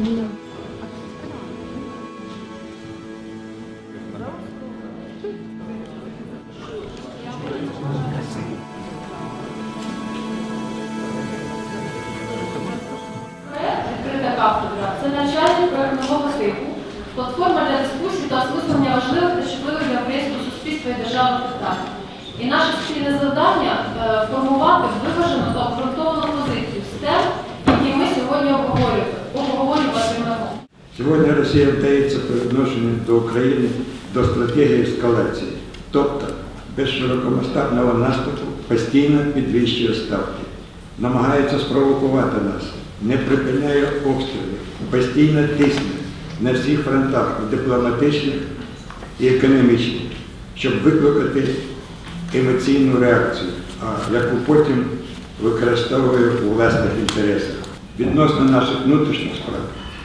Це навчальний проект нового типу, платформа для дискусій та осмислення важливих та чутливих для українського суспільства і державних питань. І наше спільне завдання е, формувати виважену та обґрунтовану позицію з тем, які ми сьогодні обговорюємо-. Сьогодні Росія вдається по відношенню до України до стратегії ескалації, тобто без широкомасштабного наступу постійно підвищує ставки, намагається спровокувати нас, не припиняє обстріли, постійно тисне на всіх фронтах дипломатичних і економічних, щоб викликати емоційну реакцію, а яку потім використовує у власних інтересах. Відносно наших внутрішніх справ,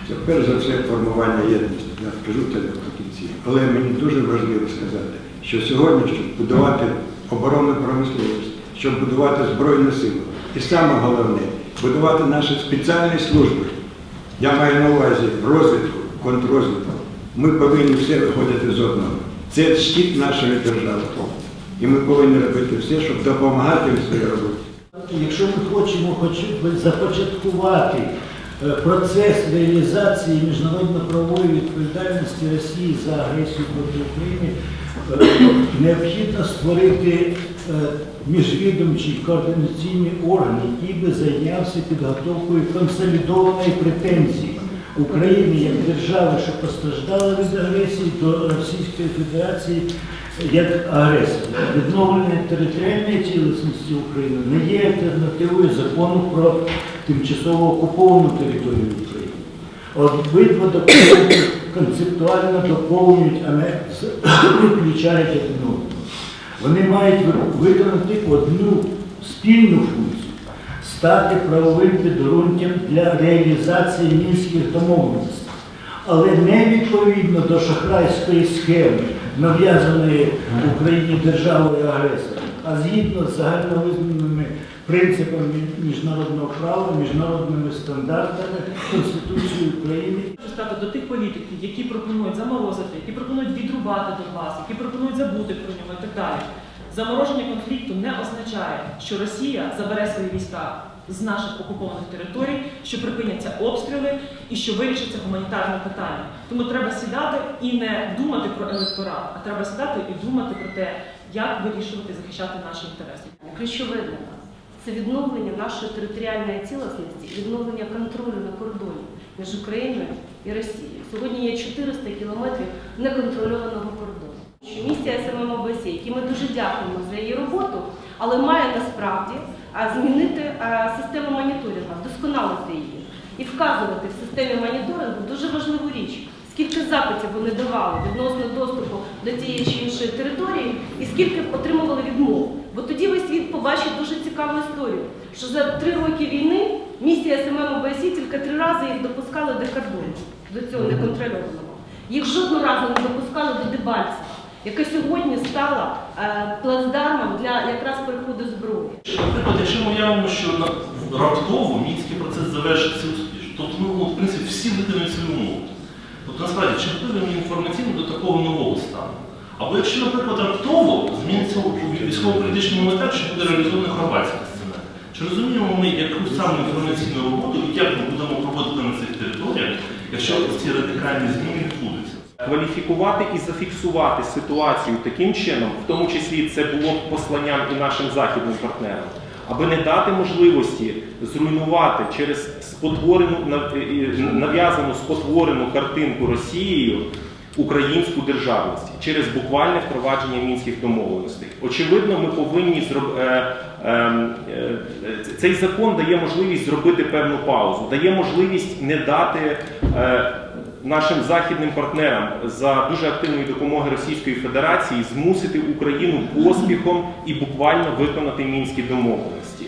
це перш за все формування єдності. Я скажу це наприкінці. Але мені дуже важливо сказати, що сьогодні, щоб будувати оборонну промисловість, щоб будувати Збройні сили, і саме головне, будувати наші спеціальні служби. Я маю на увазі розвідку, контррозвідку. Ми повинні все виходити з одного. Це щит нашої держави. І ми повинні робити все, щоб допомагати в своїй роботі. Якщо ми хочемо хоч започаткувати процес реалізації міжнародно-правової відповідальності Росії за агресію проти України, е, необхідно створити е, міжвідомчий координаційний орган, який би зайнявся підготовкою консолідованої претензії України як держави, що постраждала від агресії до Російської Федерації як агресора. Відновлення територіальної цілісності України не є альтернативою закону про тимчасово окуповану територію України. Обидва документи концептуально доповнюють, а не виключають одного. Вони мають виконати одну спільну функцію стати правовим підґрунтям для реалізації мінських домовленостей, але не відповідно до шахрайської схеми, нав'язаної Україні державою агресором, а згідно з загальновизнаними принципами міжнародного права, міжнародними стандартами Конституції України. Стати до тих політиків, які пропонують заморозити, які пропонують відрубати Донбас, які пропонують забути про нього і так далі. Замороження конфлікту не означає, що Росія забере свої війська з наших окупованих територій, що припиняться обстріли і що вирішиться гуманітарне питання. Тому треба сідати і не думати про електорат, а треба сідати і думати про те, як вирішувати захищати наші інтереси. Ключове для нас це відновлення нашої територіальної цілісності, відновлення контролю на кордоні між Україною і Росією. Сьогодні є 400 кілометрів неконтрольованого кордону. Місія СММ ОБСЄ, якій ми дуже дякуємо за її роботу, але має насправді а, змінити систему моніторингу, вдосконалити її і вказувати в системі моніторингу дуже важливу річ. Скільки запитів вони давали відносно доступу до тієї чи іншої території, і скільки отримували відмов. Бо тоді весь світ побачить дуже цікаву історію, що за три роки війни місія СММ ОБСЄ тільки три рази їх допускали до кордону, до цього неконтрольованого. Їх жодного разу не допускали до Дебальцева, яке сьогодні стало е, плацдармом для якраз переходу зброї. Наприклад, якщо ми уявимо, що раптово мінський процес завершиться успішно, тобто ми, в принципі, всі виконують свою умову. Тобто, насправді, чи готові інформаційно до такого нового стану? Або якщо, наприклад, раптово зміниться у військово-політичному етап, що буде реалізований хорватський сценарій. Чи розуміємо ми, яку саме інформаційну роботу і як ми будемо проводити на цих територіях, якщо ці радикальні зміни відбудуться? Кваліфікувати і зафіксувати ситуацію таким чином, в тому числі це було б посланням і нашим західним партнерам, аби не дати можливості зруйнувати через спотворену нав- нав'язану спотворену картинку Росією українську державність через буквальне впровадження мінських домовленостей. Очевидно, ми повинні зроб... е, е, е, цей закон дає можливість зробити певну паузу, дає можливість не дати. Нашим західним партнерам за дуже активної допомоги Російської Федерації змусити Україну поспіхом і буквально виконати мінські домовленості.